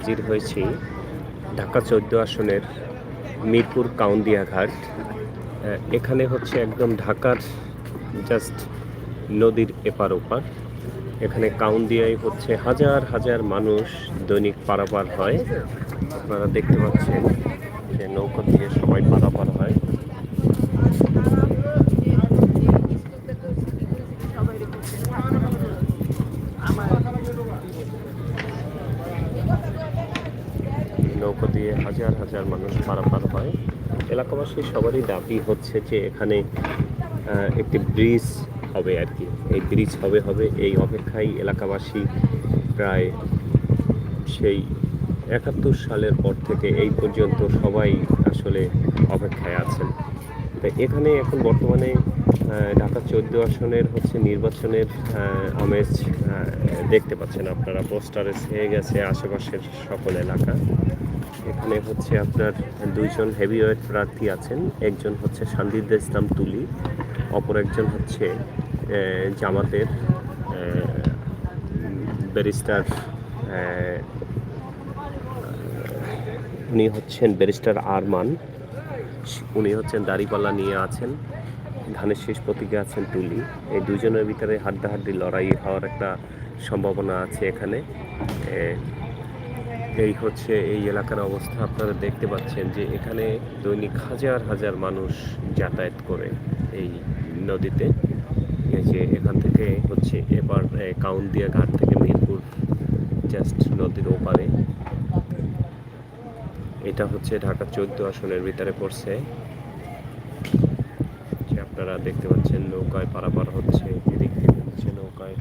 হাজির হয়েছি ঢাকা চৌদ্দ আসনের মিরপুর কাউন্দিয়া ঘাট। আহ, এখানে হচ্ছে একদম ঢাকার জাস্ট নদীর এপার ওপার। এখানে কাউন্দিয়ায় হচ্ছে হাজার হাজার মানুষ দৈনিক পারাপার হয়। আপনারা দেখতে পাচ্ছেন যে নৌকা দিয়ে সবাই পারাপার হয়। নৌকা দিয়ে হাজার হাজার মানুষ পারাপার হয়। এলাকাবাসী সবারই দাবি হচ্ছে যে এখানে একটি ব্রিজ হবে আর কি। এই ব্রিজ হবে হবে এই অপেক্ষায় এলাকাবাসী প্রায় সেই একাত্তর সালের পর থেকে এই পর্যন্ত সবাই আসলে অপেক্ষায় আছেন। তো এখানে এখন বর্তমানে ঢাকা চোদ্দ আসনের হচ্ছে নির্বাচনের আমেজ দেখতে পাচ্ছেন আপনারা। পোস্টারে ছেয়ে গেছে আশেপাশের সকল এলাকা। এখানে হচ্ছে আপনার দুইজন হেভিওয়েট প্রার্থী আছেন। একজন হচ্ছে সান্দিদ্য ইসলাম তুলি, অপর একজন হচ্ছে জামাতের ব্যারিস্টার উনি হচ্ছেন ব্যারিস্টার আরমান। উনি হচ্ছেন দাড়িপাল্লা নিয়ে আছেন। ধানের শেষ প্রতীকে আছেন তুলি। এই দুজনের ভিতরে হাড্ডাহাড্ডি লড়াই হওয়ার একটা সম্ভাবনা আছে এখানে। এই হচ্ছে এই এলাকার অবস্থা। আপনারা দেখতে পাচ্ছেন যে এখানে দৈনিক হাজার হাজার মানুষ যাতায়াত করে এই নদীতে। যে এখান থেকে হচ্ছে এবার কাউন্দিয়া ঘাট থেকে মিরপুর জাস্ট নদীর ওপারে। এটা হচ্ছে ঢাকা চোদ্দ আসনের ভিতরে পড়ছে। আপনারা দেখতে পাচ্ছেন নৌকায় পারাপার হচ্ছে, এদিক থেকে হচ্ছে নৌকায়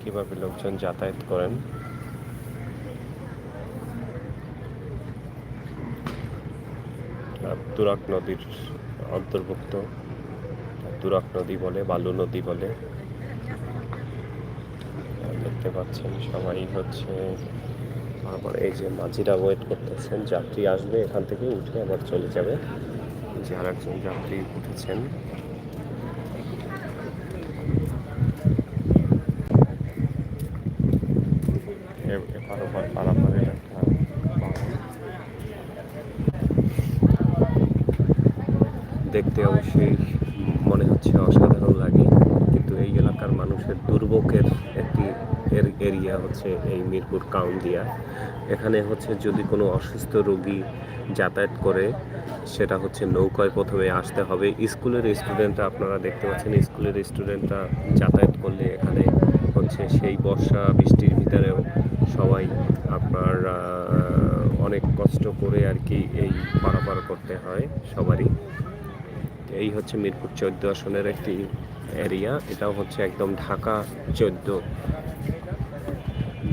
কীভাবে লোকজন যাতায়াত করেন। তুরাক নদীর অন্তর্ভুক্ত। তুরাক নদী বলে, বালু নদী বলে। দেখতে পাচ্ছেন সবাই হচ্ছে আবার এই যে মাঝিরা ওয়েট করতেছেন, যাত্রী আসবে এখান থেকে উঠে আবার চলে যাবে। যে আরেকজন যাত্রী উঠেছেন এ- এপার ওপার পারাপারের একটা বাহন। দেখতে অবশ্যই মনে হচ্ছে অসাধারণ লাগে। কিন্তু এই এলাকার মানুষের দুর্ভোগের একটি এর- এরিয়া হচ্ছে এই মিরপুর কাউন্দিয়া। এখানে হচ্ছে যদি কোনো অসুস্থ রোগী যাতায়াত করে, সেটা হচ্ছে নৌকায় প্রথমে আসতে হবে। স্কুলের স্টুডেন্টরা, আপনারা দেখতে পাচ্ছেন, স্কুলের স্টুডেন্টরা যাতায়াত করলে এখানে হচ্ছে সেই বর্ষা, বৃষ্টির ভিতরেও সবাই আপনার অনেক কষ্ট করে আর কি এই পারাপার করতে হয় সবারই। এই হচ্ছে মিরপুর চোদ্দ আসনের একটি এরিয়া এটাও হচ্ছে একদম ঢাকা চোদ্দ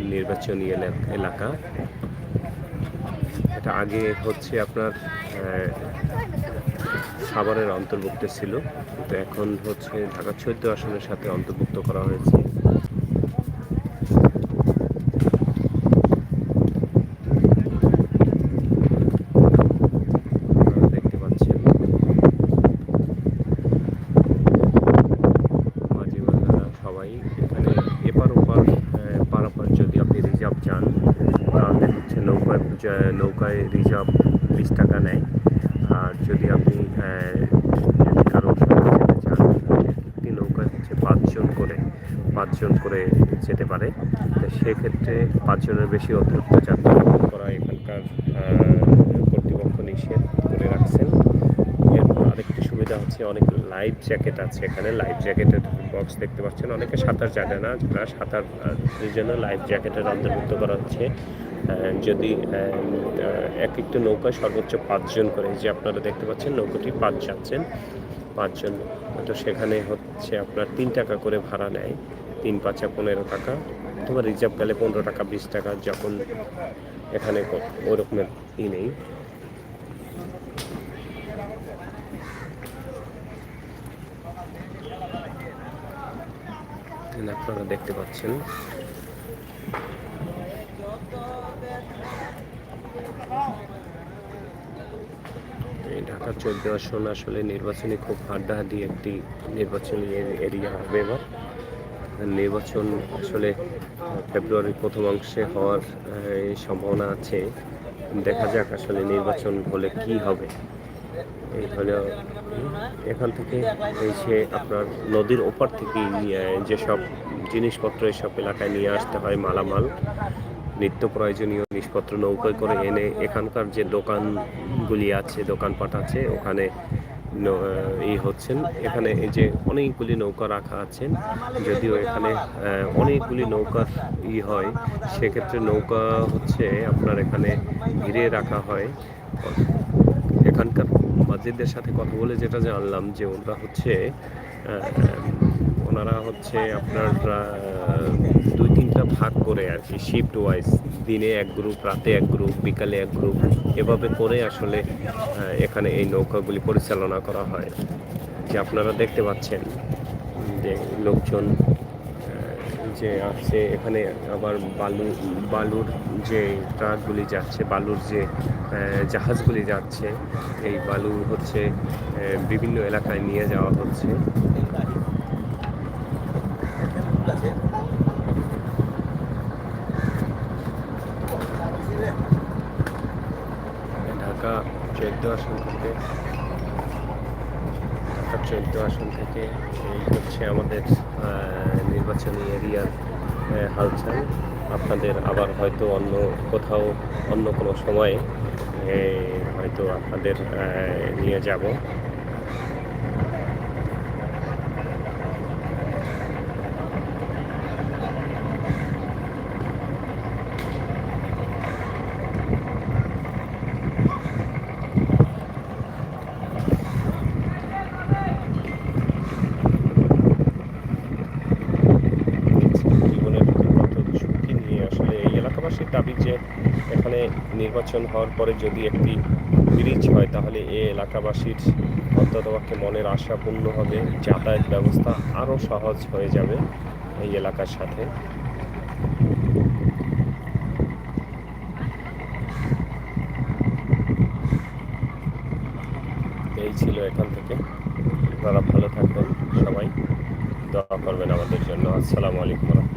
নির্বাচনী এলা- এলাকা। এটা আগে হচ্ছে আপনার সাভারের অন্তর্ভুক্ত ছিল। তো এখন হচ্ছে ঢাকা চোদ্দ আসনের সাথে অন্তর্ভুক্ত করা হয়েছে আপনারা দেখতে পাচ্ছেন মাঝি বান্ধারা সবাই এখানে এপার ওপার আহ, পারাপার যদি আপনি রিজার্ভ চান তাহলে হচ্ছে নৌকায় রিজার্ভ বিশ টাকা নেয়। আর যদি আপনি কারও চান, একটি নৌকায় হচ্ছে পাঁচজন করে পাঁচজন করে যেতে পারে। তো সেক্ষেত্রে পাঁচজনের বেশি অতিরিক্ত যাত্রা করা এখানকার কর্তৃপক্ষ নিষেধ করে রাখছেন। আরেকটি সুবিধা হচ্ছে, অনেক লাইফ জ্যাকেট আছে এখানে। লাইফ জ্যাকেটের বক্স দেখতে পাচ্ছেন। অনেকে সাঁতার জানে না, যারা সাঁতার জন্য লাইফ জ্যাকেটের অন্তর্ভুক্ত করা হচ্ছে। যদি এক একটি নৌকায় সর্বোচ্চ পাঁচজন করে যে আপনারা দেখতে পাচ্ছেন নৌকাটি পাঁচ যাচ্ছেন, পাঁচজন। তো সেখানে হচ্ছে আপনার তিন টাকা করে ভাড়া নেয়, তিন পাঁচা পনেরো টাকা, অথবা রিজার্ভ গেলে পনেরো টাকা, বিশ টাকা, যখন এখানে কো- ওই রকমের ই নেই। এখানে আপনারা দেখতে পাচ্ছেন। এই ঢাকা চোদ্দ আসন আসলে নির্বাচনী খুব হাড্ডাহাড্ডি একটি নির্বাচনী এরিয়া হবে এবার। নির্বাচন আসলে ফেব্রুয়ারির প্রথম অংশে হওয়ার সম্ভাবনা আছে। দেখা যাক আসলে নির্বাচন হলে কি হবে। এই হলো এখান থেকে এই যে আপনার নদীর ওপার থেকে যেসব জিনিসপত্র এসব এলাকায় নিয়ে আসতে হয় মালামাল নিত্য প্রয়োজনীয় জিনিসপত্র নৌকায় করে এনে এখানকার যে দোকানগুলি আছে দোকানপাট আছে ওখানে ন- আহ, ই হচ্ছেন। এখানে এই যে অনেকগুলি নৌকা রাখা আছেন যদিও এখানে অনেকগুলি নৌকা ই হয় সেক্ষেত্রে নৌকা হচ্ছে আপনার এখানে ঘিরে রাখা হয়। মাঝিদের সাথে কথা বলে যেটা জানলাম যে ওনারা হচ্ছে ওনারা হচ্ছে আপনার দুই তিনটা ভাগ করে আর কি শিফট ওয়াইজ দিনে এক গ্রুপ রাতে এক গ্রুপ বিকালে এক গ্রুপ এভাবে করে আসলে এখানে এই নৌকাগুলি পরিচালনা করা হয়। যে আপনারা দেখতে পাচ্ছেন যে লোকজন যে আসছে, এখানে আবার বালু, বালুর যে ট্রাকগুলি যাচ্ছে, বালুর যে জাহাজগুলি যাচ্ছে, এই বালু হচ্ছে বিভিন্ন এলাকায় নিয়ে যাওয়া হচ্ছে। ঢাকা চোদ্দ আসন থেকে, ঢাকা চোদ্দ আসন থেকে এই হচ্ছে আমাদের নির্বাচনী এরিয়ার হালচাল। আপনাদের আবার হয়তো অন্য কোথাও অন্য কোনো সময়ে হয়তো আপনাদের নিয়ে যাব জীবনের কত ঝুঁকি নিয়ে আসলে এই এলাকাবাসীর দাবি যে এখানে নির্বাচন হওয়ার পরে যদি একটি ব্রিজ হয়, তাহলে এ এলাকাবাসীর অন্ততপক্ষে মনের আশা পূর্ণ হবে। যাতায়াত ব্যবস্থা আরও সহজ হয়ে যাবে এই এলাকার সাথে। এই ছিল এখান থেকে। আপনারা ভালো থাকবেন সবাই। দোয়া করবেন আমাদের জন্য। আসসালামু আলাইকুম।